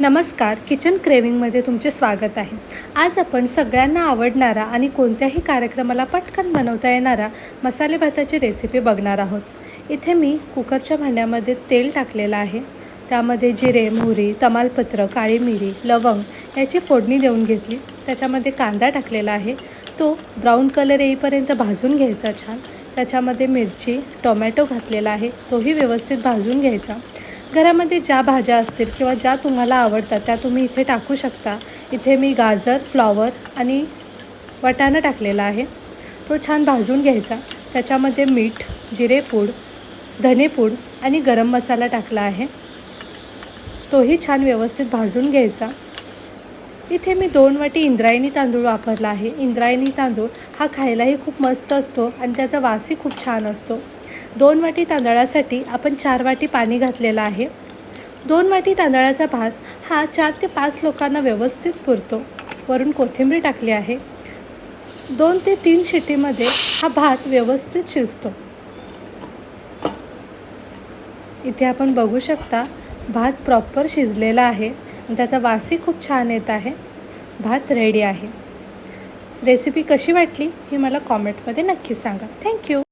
नमस्कार किचन क्रेविंगमध्ये तुमचे स्वागत आहे. आज आपण सगळ्यांना आवडणारा आणि कोणत्याही कार्यक्रमाला पटकन बनवता येणारा मसाले भाताची रेसिपी बघणार आहोत. इथे मी कुकरच्या भांड्यामध्ये तेल टाकलेलं आहे. त्यामध्ये जिरे मोहरी तमालपत्र काळी मिरी लवंग याची फोडणी देऊन घेतली. त्याच्यामध्ये कांदा टाकलेला आहे. तो ब्राऊन कलर येईपर्यंत भाजून घ्यायचा छान. त्याच्यामध्ये मिरची टोमॅटो घातलेला आहे. तोही व्यवस्थित भाजून घ्यायचा. घरामध्ये ज्या भाज्या असतील किंवा ज्या तुम्हाला आवडतात त्या तुम्ही इथे टाकू शकता. इथे मी गाजर फ्लॉवर आणि वटाणा टाकलेला आहे. तो छान भाजून घ्यायचा. त्याच्यामध्ये मीठ जिरेपूड धनेपूड आणि गरम मसाला टाकला आहे. तोही छान व्यवस्थित भाजून घ्यायचा. इथे मी दोन वाटी इंद्रायणी तांदूळ वापरला आहे. इंद्रायणी तांदूळ हा खायलाही खूप मस्त असतो आणि त्याचा वासही खूप छान असतो. दोन वाटी तांदळासाठी आपण चार वाटी पाणी घातलेलं आहे. दोन वाटी तांदळाचा भात हा चार ते पाच लोकांना व्यवस्थित पुरतो. वरून कोथिंबीर टाकली आहे. दोन ते तीन शिटीमध्ये हा भात व्यवस्थित शिजतो. इथे आपण बघू शकता भात प्रॉपर शिजलेला आहे त्याचा वासही खूप छान येत आहे. भात रेडी आहे. रेसिपी कशी वाटली हे मला कॉमेंटमध्ये नक्की सांगा. थँक्यू.